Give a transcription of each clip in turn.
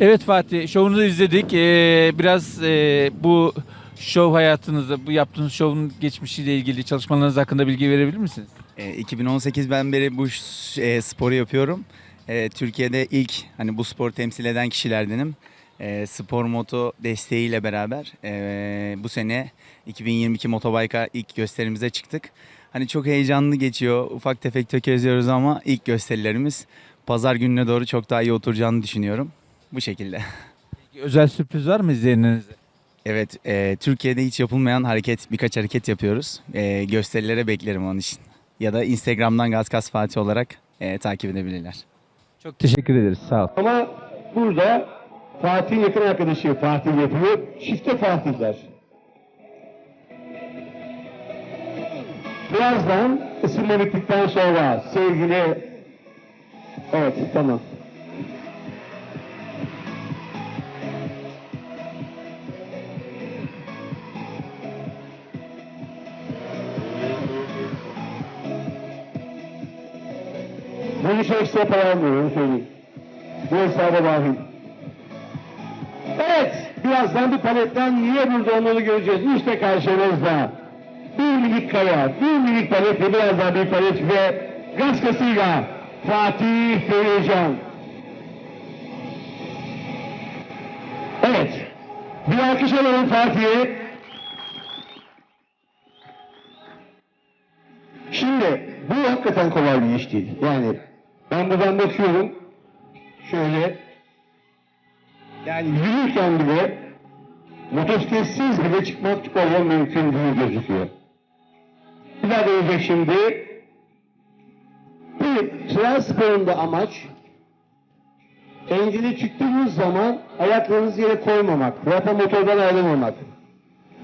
Evet Fatih, şovunuzu izledik. Ee, biraz e, bu şov hayatınızda, bu yaptığınız şovun geçmişiyle ilgili çalışmalarınız hakkında bilgi verebilir misiniz? E, 2018'den beri bu e, sporu yapıyorum. E, Türkiye'de ilk hani bu spor temsil eden kişilerdenim. E, spor moto desteğiyle beraber e, bu sene 2022 Motobike'a ilk gösterimize çıktık. Hani çok heyecanlı geçiyor. Ufak tefek tökezliyoruz ama ilk gösterilerimiz pazar gününe doğru çok daha iyi oturacağını düşünüyorum. Bu şekilde. Peki, Özel sürpriz var mı izleyenlerinize? Evet, e, Türkiye'de hiç yapılmayan hareket, birkaç hareket yapıyoruz. E, gösterilere beklerim onun için. Ya da Instagram'dan Gazgaz Fatih olarak e, takip edebilirler. Çok teşekkür ederiz, sağ ol. Ama burada Fatih'in yakın arkadaşı Fatih yapıyor. Çifte Fatihler. Birazdan ısınma bittikten sonra sevgili... Evet tamam. Bu işe ekstra para almıyor, onu söyleyeyim. Bu hesaba dahil. Evet, birazdan bir paletten niye burada olduğunu göreceğiz. İşte karşınızda. Bir minik kaya, bir minik palet ve biraz daha bir palet ve gaskasıyla Fatih Feyycan. Evet, bir alkış alalım Fatih'e. Şimdi bu hakikaten kolay bir iş değil. Yani ben buradan bakıyorum. Şöyle yani yürürken bile motosiklesiz bile çıkmak yol mümkün değil gözüküyor. Bir daha deneyecek şimdi. Bir tren sporunda amaç engine çıktığınız zaman ayaklarınızı yere koymamak, rafa motordan ayrılmamak.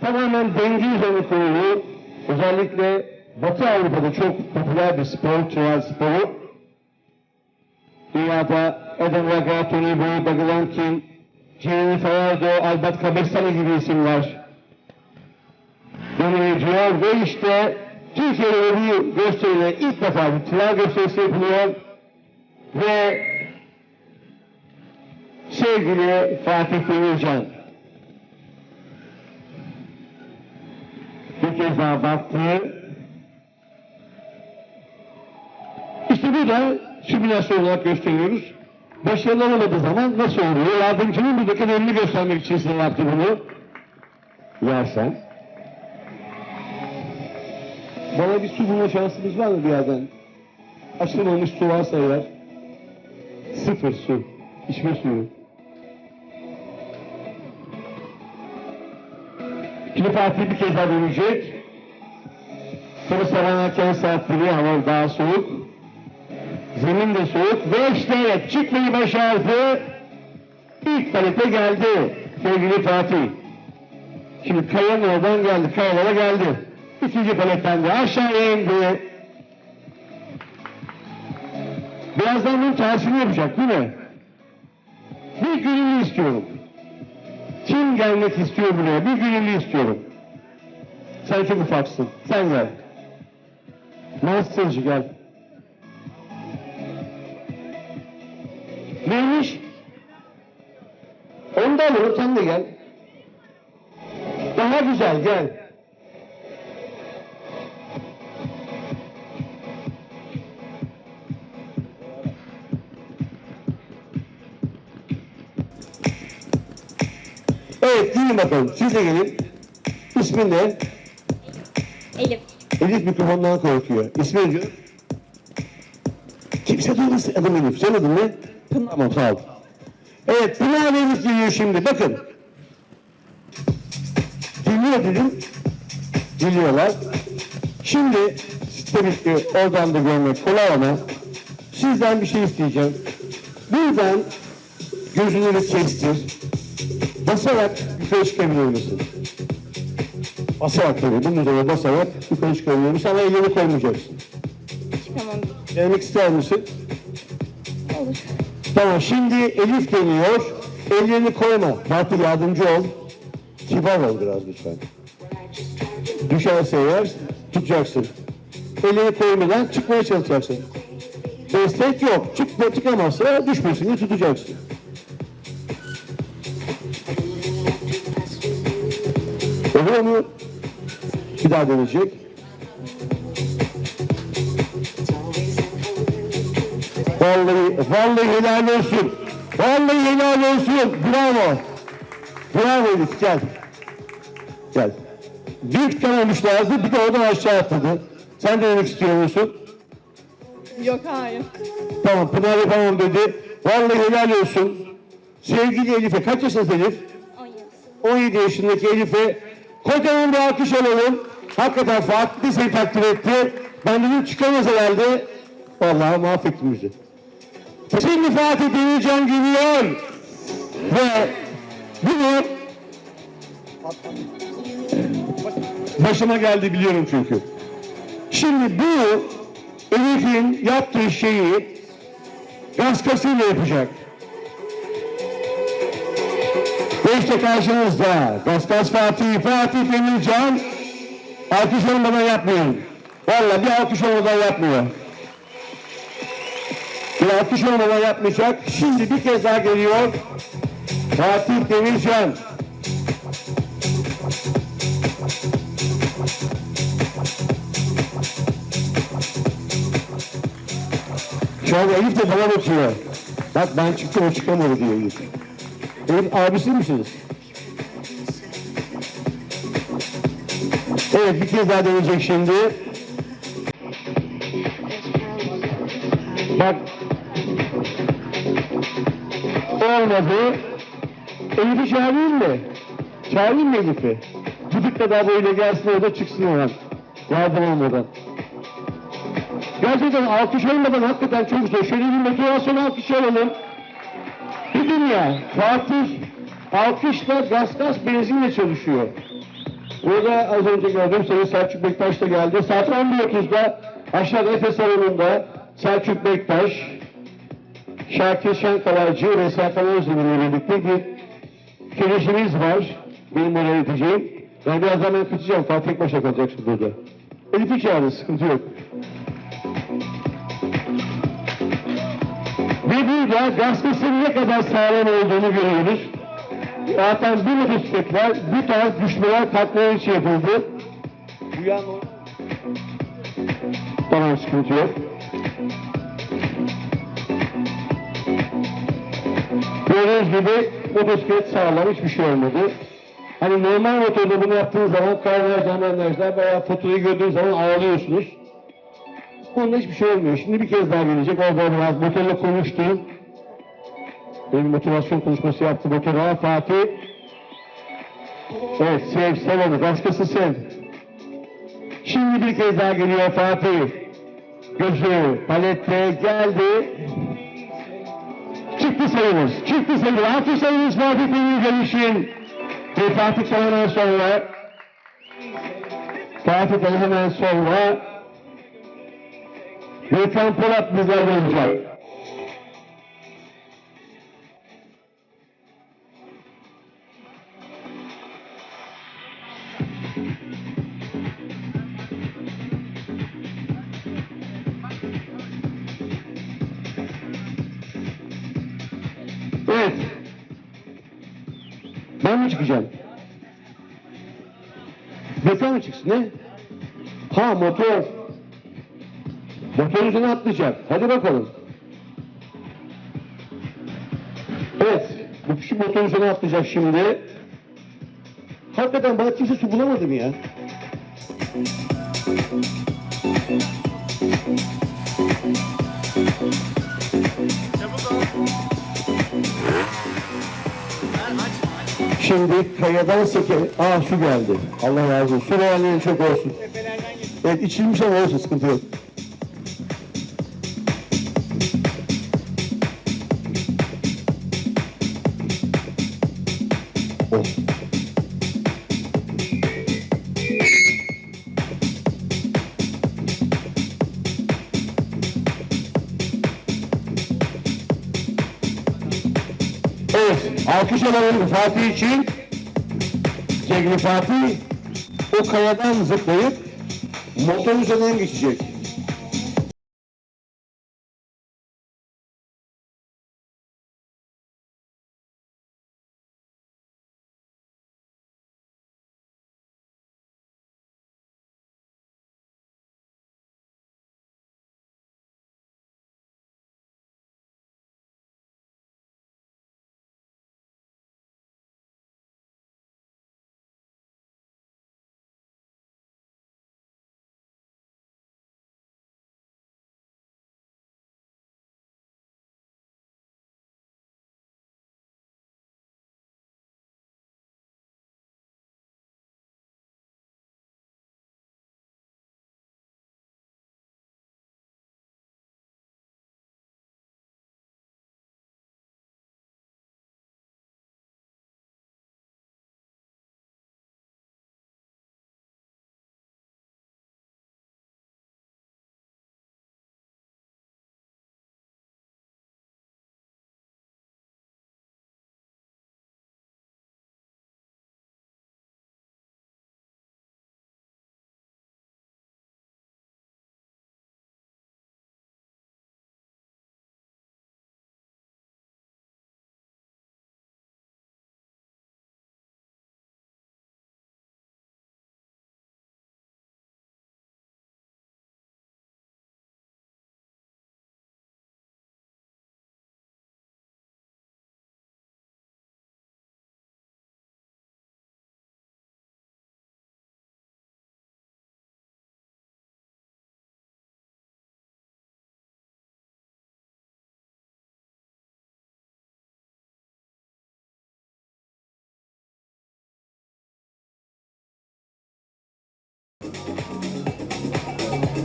Tamamen denge üzerine kurulu, özellikle Batı Avrupa'da çok popüler bir spor, tren sporu. Dünyada Adam Raga, Tony Boy, Douglas King, Gianni Ferraro, Albert Cabestany gibi isimler. Ediyor ve işte Türkiye'de bir gösteride ilk defa bir tren gösterisi yapılıyor. Ve sevgili Fatih Demircan. Bir kez daha baktı. İşte burada simülasyon olarak gösteriyoruz. Başarılı olmadığı zaman nasıl oluyor? Yardımcının buradaki elini göstermek için size yaptı bunu. Yersen. Bana bir su bulma şansımız var mı bir yerden? Açılmamış su varsa eğer. Sıfır su. İçme suyu. Şimdi Fatih bir kez daha dönecek. Sonra sabah erken saatleri hava daha soğuk. Zemin de soğuk ve işte çıkmayı başardı. İlk palete geldi sevgili Fatih. Şimdi kayanın oradan geldi, kayalara geldi. İkinci paletten de aşağıya indi. Birazdan bunun tersini yapacak değil mi? Bir gönüllü istiyorum. Kim gelmek istiyor buraya? Bir gönüllü istiyorum. Sen çok ufaksın. Sen gel. Nasılsın gel. Da alırım, sen de gel. Daha güzel, gel. Evet, gelin bakalım. Siz de gelin. İsmin ne? Elif. Elif mikrofondan korkuyor. İsmi ne diyor? Kimse duymasın adım Elif. Sen adın ne? Tamam sağ ol. Evet Pınar abimiz geliyor şimdi. Bakın. Dinliyor dedim. Dinliyorlar. Şimdi tabii ki oradan da görmek kolay ama sizden bir şey isteyeceğim. Buradan gözünü kestir. Basarak yukarı çıkabilir misin? Basarak tabii. Bunun üzerine basarak yukarı çıkabilir misin? Ama elini koymayacaksın. Çıkamam. Denemek ister misin? Olur. Tamam şimdi Elif geliyor. Ellerini koyma. Fatih yardımcı ol. Kibar ol biraz lütfen. Düşerse eğer tutacaksın. Elini koymadan çıkmaya çalışacaksın. Destek yok. Çık Çıkma çıkamazsa düşmesin diye tutacaksın. Oluyor mu? Bir daha deneyecek. Vallahi, vallahi helal olsun. Vallahi helal olsun. Bravo. Bravo Elif gel. Gel. Bir tutamamış lazım bir de oradan aşağı atladı. Sen de demek istiyor musun? Yok hayır. Tamam Pınar yapamam dedi. Vallahi helal olsun. Sevgili Elif'e kaç yaşındasın Elif? 17. 17 yaşındaki Elif'e kocaman bir alkış alalım. Hakikaten Fatih de seni takdir etti. Ben dedim çıkamaz herhalde. Vallahi mahvettin bizi. Şimdi Fatih Demircan geliyor. Ve bunu başıma geldi biliyorum çünkü. Şimdi bu Elif'in yaptığı şeyi gaskasıyla yapacak. Ve işte karşınızda Gaskas Fatih, Fatih Demircan alkış olmadan yapmıyor. Vallahi bir alkış olmadan yapmıyor. Bir olmadan yapmayacak. Şimdi bir kez daha geliyor. Fatih Demircan. Şu anda Elif de bana bakıyor. Bak ben çıktım o çıkamadı diyor Elif. Elif abisi misiniz? Evet bir kez daha deneyecek şimdi. Olmadı. Elif'i çağırayım mı? Çağırayım mı Elif'i? Gidip de daha böyle gelsin orada çıksın hemen. Yardım olmadan. Gerçekten alkış olmadan hakikaten çok zor. Şöyle bir motivasyon alkışı alalım. Bir dünya. Fatih alkışla gaz gaz benzinle çalışıyor. Burada az önce gördüm Sayın Selçuk Bektaş da geldi. Saat 11.30'da aşağıda Efes salonunda Selçuk Bektaş, Şakir Şenkalaycı ve Serkan Özdemir'le birlikte bir girişimiz var. Benim oraya edeceğim. Ben birazdan ben kaçacağım. Fatih başına kalacaksın burada. Elif'i çağırın, sıkıntı yok. Ve burada gazetesin ne kadar sağlam olduğunu görüyoruz. Zaten bu motosikletler bu tarz düşmeler kalkmalar için yapıldı. Bu yan o- Tamam sıkıntı yok. Gördüğünüz gibi motosiklet sağlam hiçbir şey olmadı. Hani normal motorda bunu yaptığınız zaman kaynar camerlerler veya faturayı gördüğünüz zaman ağlıyorsunuz. Bunda hiçbir şey olmuyor. Şimdi bir kez daha gelecek. Orada biraz motorla konuştu. Benim motivasyon konuşması yaptı motora. Fatih. Evet sev, sev onu. Başkası sev. Şimdi bir kez daha geliyor Fatih. Gözü palette geldi. Çıktı sayımız. Çıktı sayımız. Altı sayımız Fatih Demircan için. Ve Fatih'ten hemen sonra Fatih'ten hemen sonra Gökhan Polat bizlerle olacak. Çıkacağım? Gökhan mı çıksın ne? Ha motor. Motor üzerine atlayacak. Hadi bakalım. Evet. Bu kişi motor üzerine atlayacak şimdi. Hakikaten bana kimse su bulamadı mı ya? Şimdi kayadan seke... Aa su geldi. Allah razı olsun. Su verenlerin çok olsun. Evet içilmiş ama olsun sıkıntı yok. Alkış alalım Fatih için. Sevgili Fatih, o kayadan zıplayıp motor üzerinden geçecek.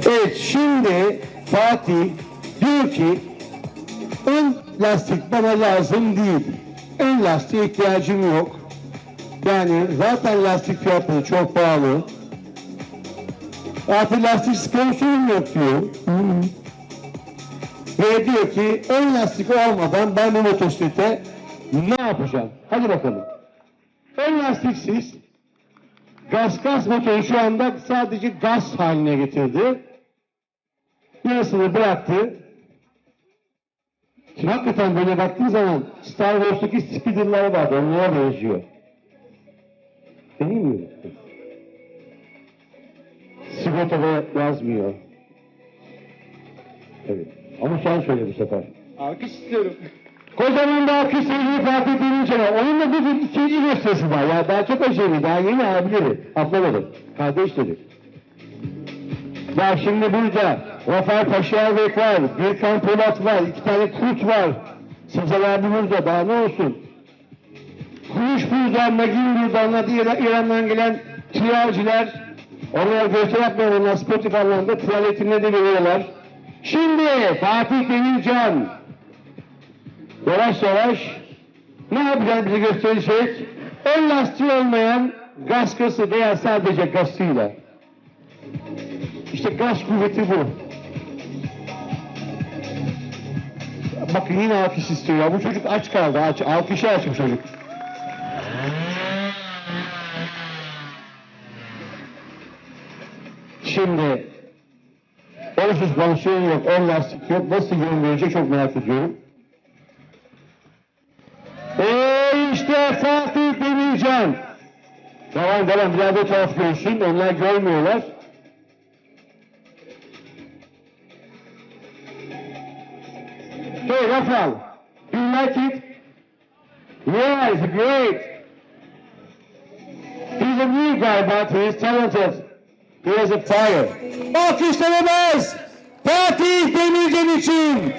Evet şimdi Fatih diyor ki ön lastik bana lazım değil. Ön lastiğe ihtiyacım yok. Yani zaten lastik fiyatları çok pahalı. Artık lastik sponsorum yok diyor. Ve diyor ki ön lastik olmadan ben bu motosiklete ne yapacağım? Hadi bakalım. Ön lastiksiz gaz gaz motoru şu anda sadece gaz haline getirdi. Yarısını bıraktı. Şimdi hakikaten böyle baktığın zaman Star Wars'taki speeder'lara vardı. Onlara benziyor. Değil mi? Sigortada yazmıyor. Evet. Ama sen söyle bu sefer. Alkış istiyorum. Kocaman da alkış sevgili Fatih Derinçer'e. Onun da bir ikinci gösterisi var. Ya daha çok acemi. Daha yeni abileri. Atlamadım. Kardeşleri. Ya şimdi burada Rafael Paşaervek var. Gürkan Polat var. iki tane kurt var. Sezer abi burada. Daha ne olsun? Kuruş. Onlar da İran- İran'dan gelen triyerciler. Onlar gösteri yapmıyor. Onlar sportif anlamda tuvaletine de veriyorlar. Şimdi Fatih Demircan yavaş yavaş ne yapacağını bize gösterecek. Ön lastiği olmayan gaskası veya sadece gazıyla. İşte gaz kuvveti bu. Bakın yine alkış istiyor ya. Bu çocuk aç kaldı. Aç. Alkışa aç bu çocuk. Şimdi ön süspansiyon yok, ön lastik yok. Nasıl yön verecek çok merak ediyorum. Fatih Demircan. Devam devam biraz da taraf görsün. Onlar görmüyorlar. Hey Rafael, you like it? Yes, great. He's a new guy, but he's talented. He has a fire. Alkışlanamaz. Fatih Demircan için.